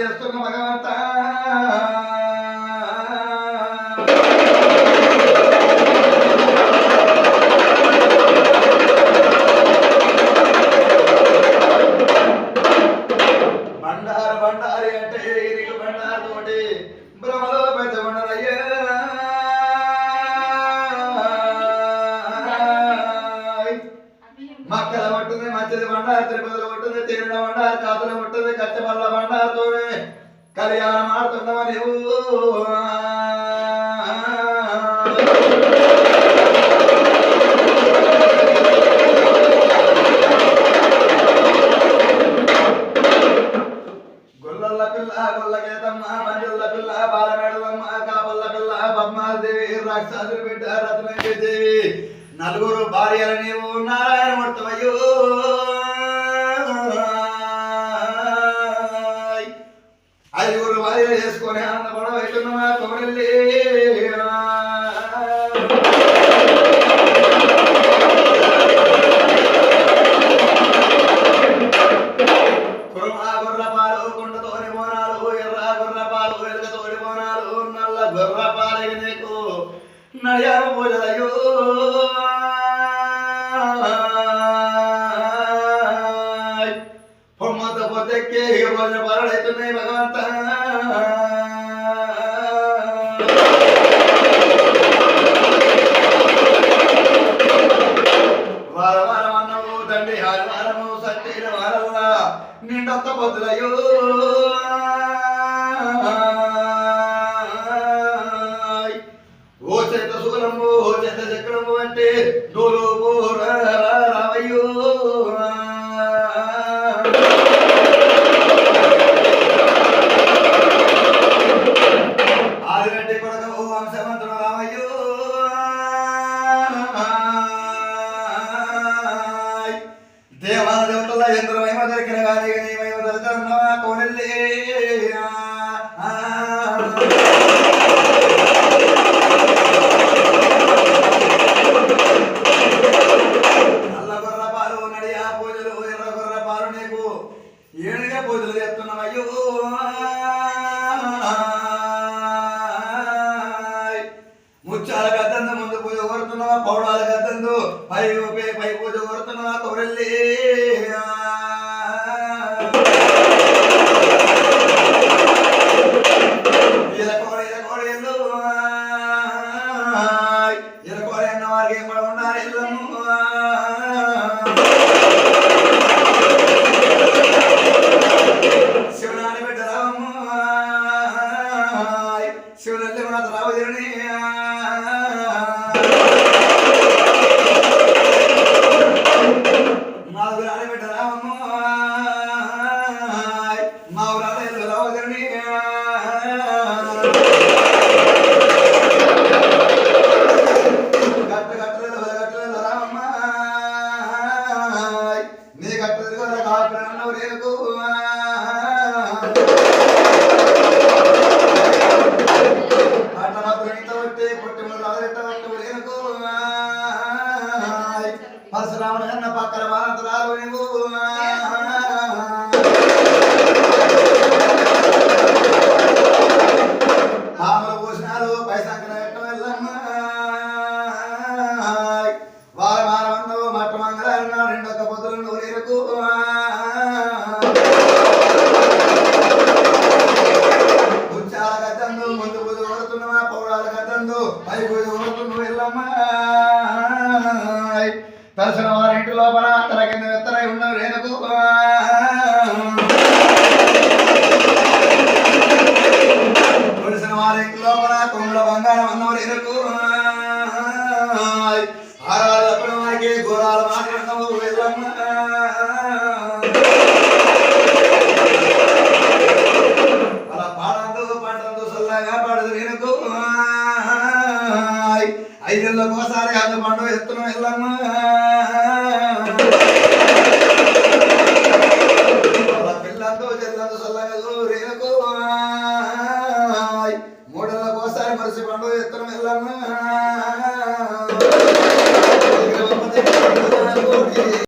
చేస్తున్న భగవంత. బండారు బండారి అంటే నీళ్ళు బండారు తోటి? బ్రహ్మలో పెద్ద బండారయ్యా మంచిది బండారు తిరుపతిలో ఉంటుంది తీరిన బండారు కాతులు ఉంటుంది కచ్చబల్ల బండారుతోనే కళ్యాణం ఆడుతున్నావా నువ్వు గొల్లల పిల్ల గొల్లకేతమ్మ మంజుల పిల్ల బాలమేడలమ్మ కాపల్ల పిల్ల పద్మాదేవి రాక్షసులు బిడ్డ రత్నకి నలుగురు భార్యలు నీవు నారాయణ మూర్తమయ్యో పొమ్మతో పొద్దెక్కే భోజన పాలవుతున్నాయి భగవంత. నిండొక్క పొద్దులయ్యో ఓ చేత శూలము ఓ చేత చక్రము అంటే నూరు ఏడుగా పూజలు ముచ్చాల గద్దందు ముందు పూజ కొడుతున్నావా పౌడాల గద్దందు? పై శివనల్లి మాత రావుదిరని నాలుగు రాని కొడుతున్నావా పౌడాల కదందు పై పూజ వారి ఇంటి లోపల తల కింద ఎత్తరై ఉన్నవి రేణుకు కొలిసిన వారి ఇంటి లోపల కొమ్ముల బంగారం అన్నవు రేణుకు ఆరాల వారికి ఘోరాలు మాత్రం ఉన్నాయి ఐదేళ్ళు ఒకసారి అది పండుగ ఎత్తున వెళ్ళమ్మా. పిల్లతో చెల్లతో చల్లగదు రేలకో మూడేళ్ళకు ఒకసారి మరిసి పండుగ ఎత్తున వెళ్ళమ్మా.